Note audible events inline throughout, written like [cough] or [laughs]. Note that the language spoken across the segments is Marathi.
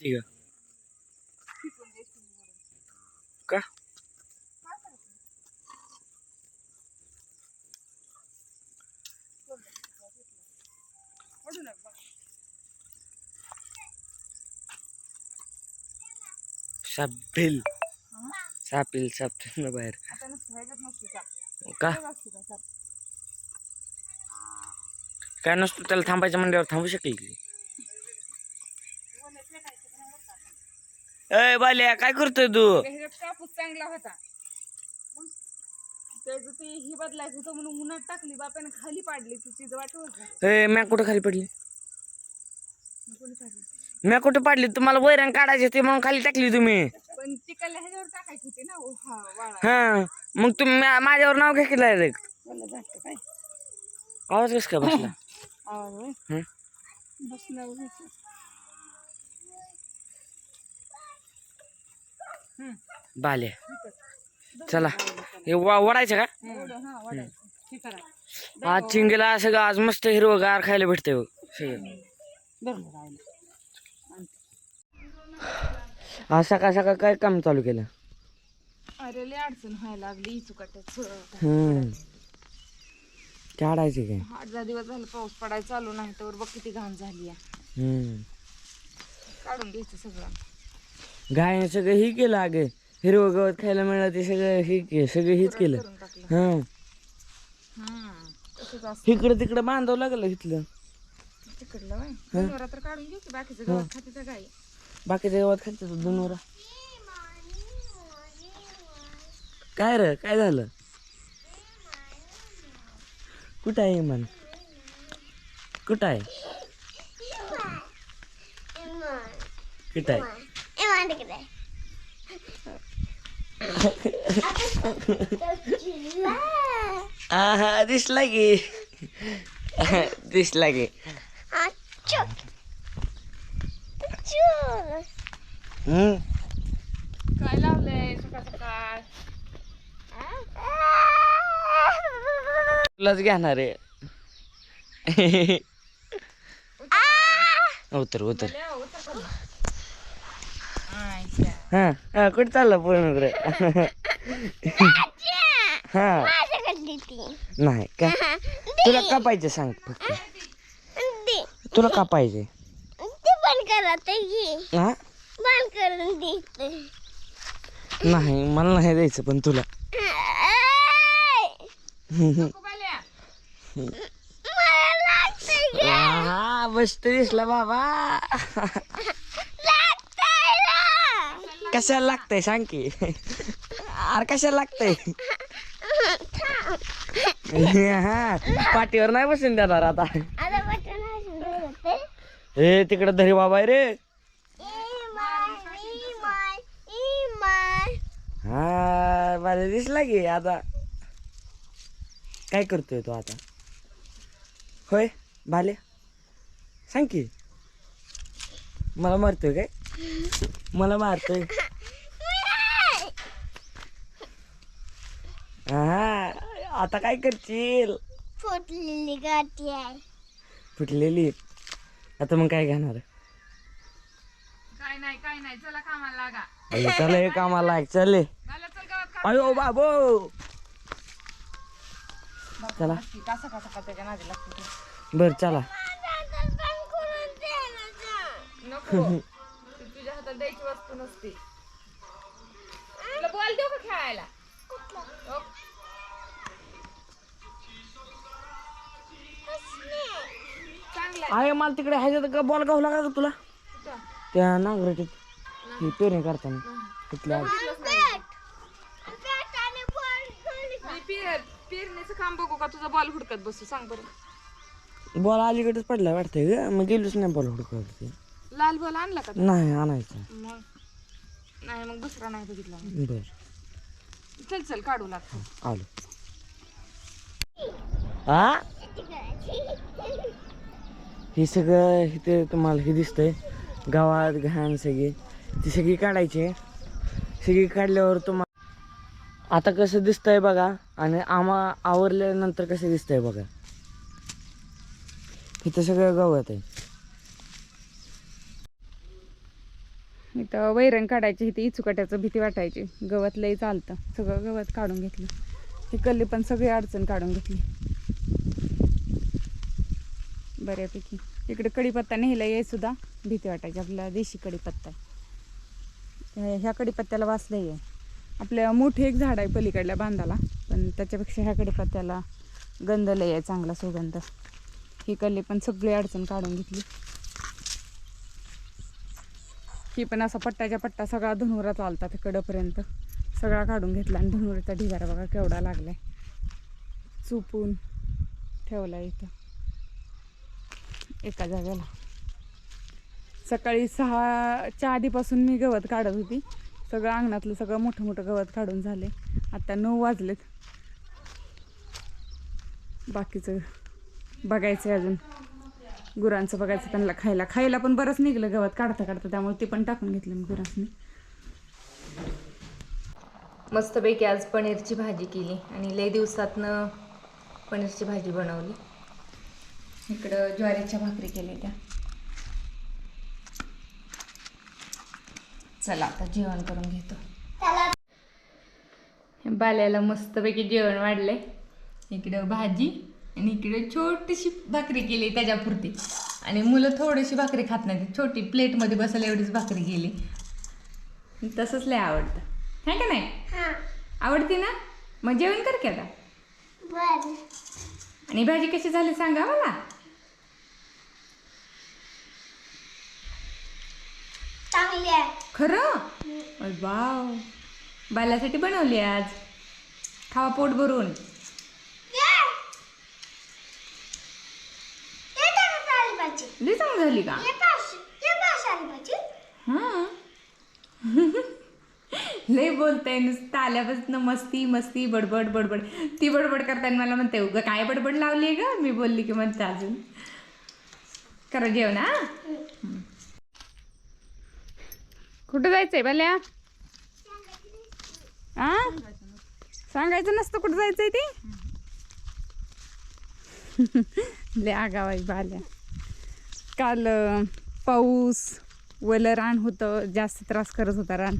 ठीक आहे का सापेल सापेल सापेल ना बाहेर। का काय नसतो त्याला थांबायचं म्हणल्यावर थांबू अय बाल्या काय करतोय तू? ह्याच्यात कापूस चांगला होता. मग त्याचं ते ही बदलायचं होतं म्हणून उन्हात टाकली बापाने खाली पाडली तिची वाटवत ए म्या कुठं खाली पडली? कोणी पाडली म्या कुठं पाडली? तुम्हाला वैरण काढायची होती म्हणून खाली टाकली तुम्ही पण तिकडल्या ह्याच्यावर टाकायची होती ना ओ, हा वाळा. हा मग तुम्ही म्या- माझ्यावर नाव घ्या की डायरेक्ट मला जास्त काय? आवाज़ कस काय बसला? आवाज़ होय. हं? बसल्यावर व्हायचं. इकडं. चला. हे वा वडायचं का? हा, वाढायचं. हे. आज चिंगेला सगळं आज मस्त हिरवगार खायला भेटतंय बघ. सगळं धरलं राहिलं. आज सकाळ सकाळ काय काम चालू केलं? अरे लय अडचण व्हायला लागली इचुकाट्याच हम्म. काढायचे काय? आठ दहा दिवस झालं पाऊस पडायला चालू नाही तर बघ किती घाण झाली आहे. हम्म. काढून घ्यायचं सगळं. गायने सगळं हे केलं अगे हिरवं गवत खायला मिळालं ते सगळं हे के सगळं हेच केलं. हा. इकडं तिकडं बांधावं लागलं इथलं. तिकडलं व्हय. जनावरं तर काढून घेऊ की बाकीचं गवत खाते तर गाई. बाकीच्या गावात खायचं दोन वर काय रे काय झालं? कुठं आहे मन कुठं आहे? कुठं आहे? आहा दिसला की दिसला की हम्म काय लावलंय सकाळ सकाळ तुलाच घेणार आहे उतर उतर लय उतर खाली. आयच्या. हा हा कुठं चाललं पूर्ण हा. नाही का? तुला का पाहिजे सांग फक्त. तुला का पाहिजे? नाही मला नाही द्यायचं पण तुला. [laughs] हा मस्त दिसला बाबा. कशाला लागतंय सांग की अरे कशाला लागतंय हा पाठीवर नाही बसून देणार आता ए तिकडे धरी बाबा आहे रे. हा मला दिसला की आता. काय करतोय तो आता? होय भाले. सांग की. मला मारतोय काय? मला मारतोय. हा आता काय करशील? फुटलेली गाठी आहे. फुटलेली? आता मग काय घेणार? काय नाही काय नाही. चला कामाला लागा. अरे चल हे कामाला आहे, चल हे. मला चल गावात. अयो बाबो. चला. कसा कसा का त्याच्या नादी लागते ते. बर चला नको. ती तुझ्या हातात द्यायची वस्तू नसते. तुला बॉल देऊ का खेळायला? आहे. आहे मला तिकडे ह्याच्यात का बॉल गाव लागा का तुला? त्या नांगरटीत. ही पेरणी करताना. तिथल्या पेर पेरणीचं काम बघू का? तुझा बॉल हुडकत बसू. सांग बरं. बॉल अलीकडेच पडला वाटतंय ग. मग गेलोच नाही बॉल हुडकत लाल बॉल आणला का? नाही आणायचं. मग? नाही मग दुसरा नाही बघितला. बर. चल चल काढू लागतो आलो. हा हे सगळं इथे तुम्हाला हे दिसतंय. गावात घाण सगळी. ती सगळी काढायची. आहे. सगळी काढल्यावर तुम्हाला आता कसं दिसतंय बघा आणि आम्हा आवरल्यानंतर कसं दिसतंय बघा. इथं सगळं गवत आहे. इथं वैरण काढायची इथे इचुकाट्याचं भीती वाटायची. गवत लई चालतं. सगळं गवत काढून घेतलं. ही कल्ली पण सगळी अडचण काढून घेतली. बऱ्यापैकी. इकडे कढीपत्ता नेहला ये सुद्धा. भीती वाटायची. आपला देशी कढीपत्ता आहे. ह्या- ह्या कढीपत्त्याला वास लई आहे आपल्या मोठे एक झाड आहे पलीकडल्या बांधाला. पण त्याच्यापेक्षा ह्या कढीपत्त्याला गंध लई आहे चांगला सुगंध. ही कल्ली पण सगळी अडचण काढून घेतली. ही पण असा पट्टाच्या पट्टा सगळा धनुरा चालता तिकडंपर्यंत सगळा काढून घेतला आणि धनुराचा ढिगारा बघा केवढा लागलाय. चुपून ठेवला इथं. एका जागेला. सकाळी सहाच्या आधीपासून मी गवत काढत होती. सगळं अंगणातलं सगळं मोठं मोठं गवत काढून झाले. आता नऊ वाजलेत. बाकीचं बघायचं आहे अजून. गुरांचं बघायचं त्यांना खायला. खायला पण बरंच निघलं गवत काढता काढता त्यामुळे ते पण टाकून घेतलं मी गुरांनी मस्तपैकी आज पनीरची भाजी केली आणि लय दिवसातनं पनीरची भाजी बनवली. इकडं ज्वारीच्या भाकरी केल्या त्या चला आता जेवण करून घेतो. बाल्याला मस्तपैकी जेवण वाढलंय. इकडं भाजी आणि इकडे छोटीशी भाकरी केली त्याच्यापुरती. आणि मुलं थोडीशी भाकरी खात नाही छोटी प्लेटमध्ये बसायला एवढीच भाकरी गेली तसंच लय आवडतं. है का नाही? हा. आवडते ना? मग जेवण कर की आता. आणि भाजी कशी झाली सांगा मला. खरं? वाव. बाल्यासाठी बनवली आज. खावा पोट भरून ये. ये टाका आली भाजी लई चांगली झाली का? ये पास ये पास आली भाजी हां? [laughs] लय बोलताय नुसतं आल्यापासून मस्ती मस्ती बडबड बडबड. ती बडबड करताना मला म्हणते उगं काय बडबड लावली आहे का मी बोलली की म्हणते अजून. करा जेवण हा? कुठं जायचंय बाल्या आ? सांगायचं नसतं कुठं जायचंय ते? [laughs] लय आगाव आहे बाल्या. काल पाऊस वलं रान होतं जास्त त्रास करत होता रान.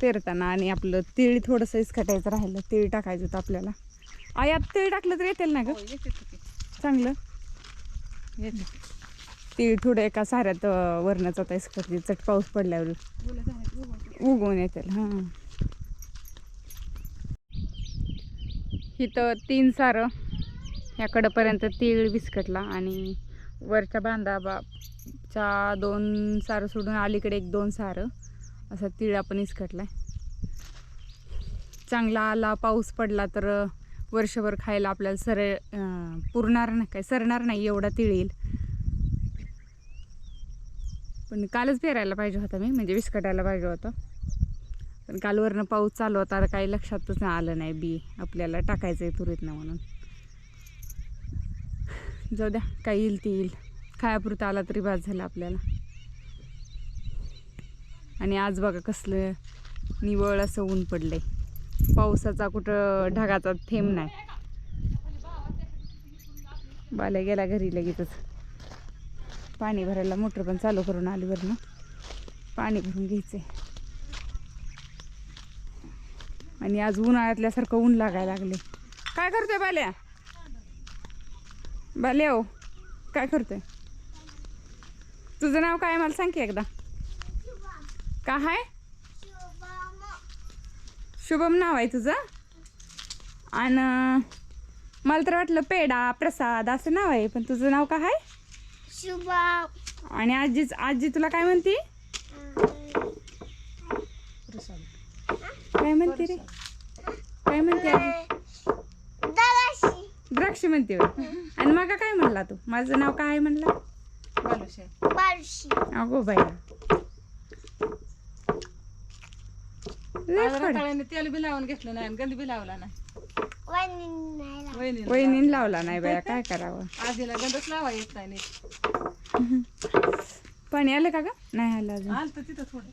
पेरताना आणि आपलं तीळ थोडंसं इसकटायचं राहिलं तीळ टाकायचं होतं आपल्याला. आयात तीळ टाकलं तर येतील ना ग? चांगलं? तीळ थोडं एका साऱ्यात अं, वरणाचं आता इसकटली चट पाऊस पडल्यावर. उगवून येतील हां. इथं तीन सारं ह्याकडंपर्यंत तीळ बिस्कटला आणि वरच्या बांधा बाच्या दोन सारं सोडून अलीकडे एक दोन सारं. असा तीळ आपण इसकटला चांगला आला पाऊस पडला तर वर्षभर खायला आपल्याला सर पुरणार नाही काय सरणार नाही एवढा तिळ येईल. पण कालच पेरायला पाहिजे होता मी म्हणजे विस्कटायला पाहिजे होतं. पण कालवरनं पाऊस चालू होता तर काही लक्षातच नाही आलं नाही बी आपल्याला टाकायचं आहे तुरीतनं म्हणून. जाऊ द्या काय येईल ती येईल. खायापुरता आला तरी भास झाला आपल्याला. आणि आज बघा कसलं निवळ असं ऊन पडलंय. पावसाचा कुठं ढगाचा थेंब नाही. बाल्या गेला घरी लगेचच. पाणी भरायला मोटर पण चालू करून आली वरनं. पाणी भरून घ्यायचंय. आणि आज उन्हाळ्यातल्यासारखं ऊन लागायला लागले काय करतोय बाल्या? बाल्या हो काय करतोय? तुझं नाव काय? मला सांग की एकदा. काय आहे शुभम नाव आहे तुझं? आणि मला तर वाटलं पेडा प्रसाद असं नाव आहे पण तुझं नाव काय आहे शुभा आणि आजी आजी तुला काय म्हणते? काय म्हणते रे? काय म्हणते आजी? द्राक्ष म्हणते. आणि मग काय म्हणला तू? माझं नाव काय आहे म्हणला? अगो बाया. लय फड. रताळ्याने तेल बी लावून घेतलं नाही आणि गंध बी लावला नाही. वहिनी नाही लावत. वहिनी वहिनीने लावला. नाही बाया. काय करावं? आजीला गंधच लावा येत नाही नीट. पाणी आलं का ग? नाही आलं अजून. आलं तर तिथं थोडं.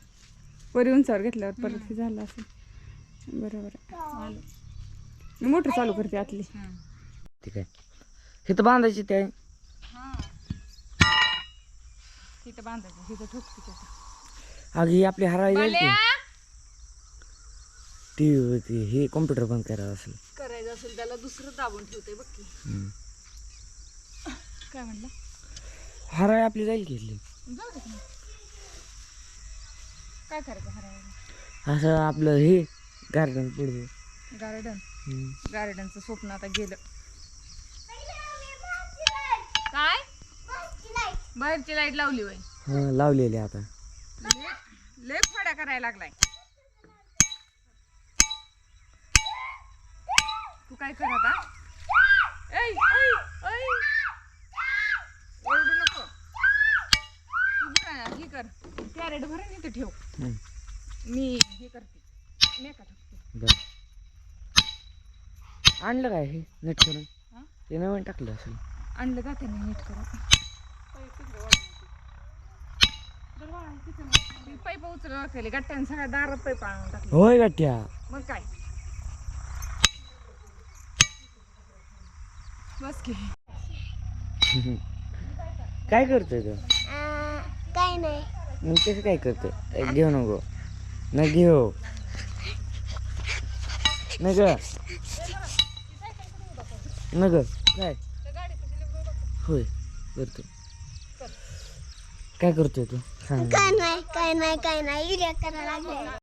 वरी उंचावर घेतल्यावर परत हे झालं असेल. बरोबर आहे. मी मोटर चालू करते आतली. ठीक आहे. इथं बांधायची ते तिथं बांधायचं तिथं ठोकते अगं ही आपली हराळी जाईल बाल्या! टी व्ही हे कॉम्प्युटर बंद करायला असेल. करायचं असेल त्याला दुसरं दाबून ठेवते बघ की. काय म्हणलं? हराळी आपली जाईल की इथली. जाऊ दे की. काय करायचं हरायला असं आपलं हे गार्डन पुढे. गार्डन. गार्डनचं स्वप्न आता गेलं. काय? बाहेरची लाइट लावली वय हा लावलेली आता. लय खोड्या करायला लागलाय. तू काय कर आता? ऐ, ऐ, ऐ. ओरडू नको. तू हे कर. कॅरेट भरून इथे ठेव. मी हे करते. मेका टाकते बरं. आणलं काय हे नेट करून? ते नवीन टाकलं असेल. आणलं जाते ना नीट करून. पाईप उचलला लागते गट्ट्याने सगळ्या दारात पाईप आणून टाकले होय गट्ट्या. मग काय? बस की. काय करतोय तू? काय नाही. मग कसं काय करतोय? घेऊ नको. न घेऊ. न ग. न ग. काय? होय करतो. काय करतोय तू? सांग. काय नाही काय नाही काय नाही. करायला लागले